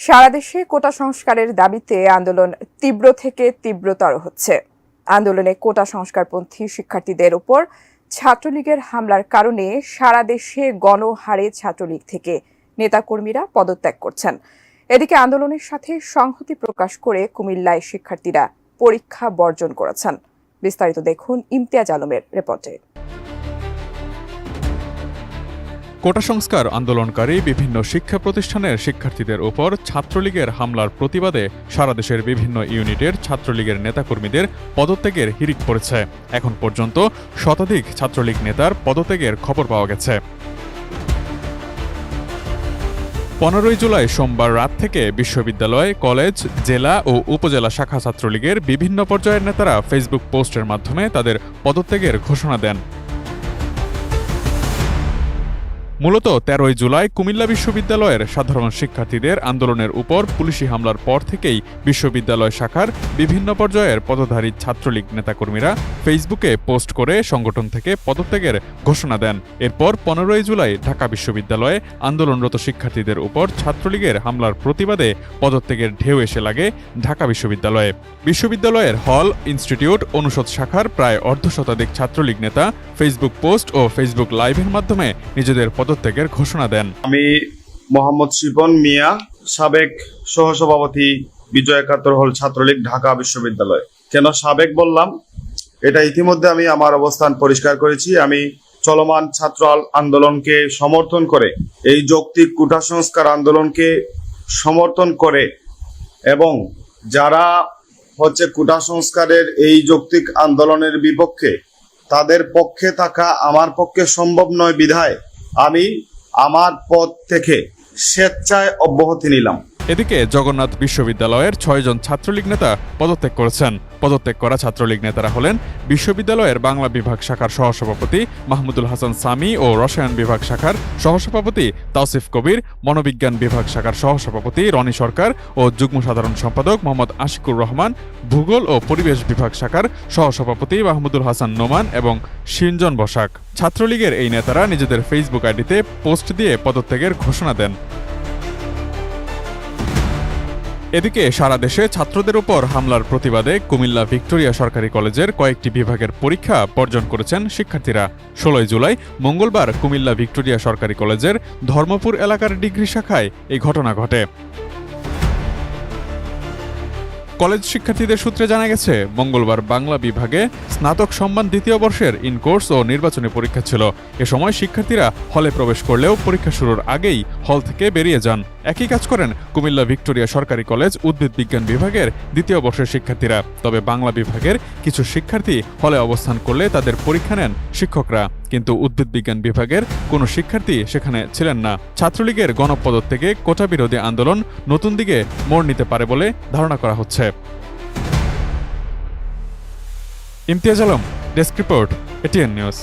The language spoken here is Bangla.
সারা দেশে কোটা সংস্কারের দাবিতে আন্দোলন তীব্র থেকে তীব্রতর হচ্ছে। আন্দোলনে কোটা সংস্কারপন্থী শিক্ষার্থীদের উপর ছাত্রলীগের হামলার কারণে সারা দেশে গণহারে ছাত্রলীগ থেকে নেতাকর্মীরা পদত্যাগ করছেন। এদিকে আন্দোলনের সাথে সংহতি প্রকাশ করে কুমিল্লায় শিক্ষার্থীরা পরীক্ষা বর্জন করেছেন। বিস্তারিত দেখুন ইমতিয়াজ আলমের রিপোর্টে। কোটা সংস্কার আন্দোলনকারী বিভিন্ন শিক্ষা প্রতিষ্ঠানের শিক্ষার্থীদের ওপর ছাত্রলীগের হামলার প্রতিবাদে সারা দেশের বিভিন্ন ইউনিটের ছাত্রলীগের নেতাকর্মীদের পদত্যাগের হিরিক পড়েছে। এখন পর্যন্ত শতাধিক ছাত্রলীগ নেতার পদত্যাগের খবর পাওয়া গেছে। পনেরোই জুলাই সোমবার রাত থেকে বিশ্ববিদ্যালয়, কলেজ, জেলা ও উপজেলা শাখা ছাত্রলীগের বিভিন্ন পর্যায়ের নেতারা ফেসবুক পোস্টের মাধ্যমে তাদের পদত্যাগের ঘোষণা দেন। মূলত তেরোই জুলাই কুমিল্লা বিশ্ববিদ্যালয়ের সাধারণ শিক্ষার্থীদের আন্দোলনের উপর পুলিশি হামলার পর থেকেই বিশ্ববিদ্যালয় শাখার বিভিন্ন পর্যায়ের পদধারী ছাত্রলীগ নেতাকর্মীরা ফেসবুকে পোস্ট করে সংগঠন থেকে পদত্যাগের ঘোষণা দেন। এরপর পনেরোই জুলাই ঢাকা বিশ্ববিদ্যালয়ে আন্দোলনরত শিক্ষার্থীদের উপর ছাত্রলীগের হামলার প্রতিবাদে পদত্যাগের ঢেউ এসে লাগে ঢাকা বিশ্ববিদ্যালয়ে। বিশ্ববিদ্যালয়ের হল, ইনস্টিটিউট, অনুষদ শাখার প্রায় অর্ধশতাধিক ছাত্রলীগ নেতা ফেসবুক পোস্ট ও ফেসবুক লাইভের মাধ্যমে নিজেদের পদত্যাগের ঘোষণা দেন। আমি মোহাম্মদ শিপন মিয়া, সাবেক সহসভাপতি বিজয় একাত্তর হল ছাত্রলীগ, ঢাকা বিশ্ববিদ্যালয়। কেন সাবেক বললাম? এটা ইতিমধ্যে আমি আমার অবস্থান পরিষ্কার করেছি। আমি চলমান ছাত্র আন্দোলনকে সমর্থন করে, এই যৌক্তিক কুটা সংস্কার আন্দোলনকে সমর্থন করে এবং যারা হচ্ছে কুটা সংস্কারের এই যৌক্তিক আন্দোলনের বিপক্ষে, তাদের পক্ষে থাকা আমার পক্ষে সম্ভব নয় বিধায় আমি আমার পদ থেকে স্বেচ্ছায় অব্যাহতি নিলাম। এদিকে জগন্নাথ বিশ্ববিদ্যালয়ের ছয়জন ছাত্রলীগ নেতা পদত্যাগ করেছেন। পদত্যাগ করা ছাত্রলীগ নেতারা হলেন বিশ্ববিদ্যালয়ের বাংলা বিভাগ শাখার সহসভাপতি মাহমুদুল হাসান সামি ও রসায়ন বিভাগ শাখার সহসভাপতি তাওসিফ কবির, মনোবিজ্ঞান বিভাগ শাখার সহসভাপতি রনি সরকার ও যুগ্ম সাধারণ সম্পাদক মোহাম্মদ আশিকুর রহমান, ভূগোল ও পরিবেশ বিভাগ শাখার সহসভাপতি মাহমুদুল হাসান নোমান এবং সিনজন বসাক। ছাত্রলীগের এই নেতারা নিজেদের ফেসবুক আইডিতে পোস্ট দিয়ে পদত্যাগের ঘোষণা দেন। এদিকে সারা দেশে ছাত্রদের উপর হামলার প্রতিবাদে কুমিল্লা ভিক্টোরিয়া সরকারি কলেজের কয়েকটি বিভাগের পরীক্ষা বর্জন করেছেন শিক্ষার্থীরা। ষোলোই জুলাই, মঙ্গলবার কুমিল্লা ভিক্টোরিয়া সরকারি কলেজের ধর্মপুর এলাকার ডিগ্রি শাখায় এই ঘটনা ঘটে। কলেজ শিক্ষার্থীদের সূত্রে জানা গেছে, মঙ্গলবার বাংলা বিভাগে স্নাতক সম্মান দ্বিতীয় বর্ষের ইনকোর্স ও নির্বাচনী পরীক্ষা ছিল। এ সময় শিক্ষার্থীরা হলে প্রবেশ করলেও পরীক্ষা শুরুর আগেই হল থেকে বেরিয়ে যান। একই কাজ করেন কুমিল্লা ভিক্টোরিয়া সরকারি কলেজ উদ্ভিদ বিজ্ঞান বিভাগের দ্বিতীয় বর্ষের শিক্ষার্থীরা। তবে বাংলা বিভাগের কিছু শিক্ষার্থী হলে অবস্থান করলে তাদের পরীক্ষা নেন শিক্ষকরা। কিন্তু উদ্ভিদ বিজ্ঞান বিভাগের কোনো শিক্ষার্থী সেখানে ছিলেন না। ছাত্রলীগের গণপদত্যাগে কোটা বিরোধী আন্দোলন নতুন দিকে মোড় নিতে পারে বলে ধারণা করা হচ্ছে। Imtiaz Alam, desk report, ATN news.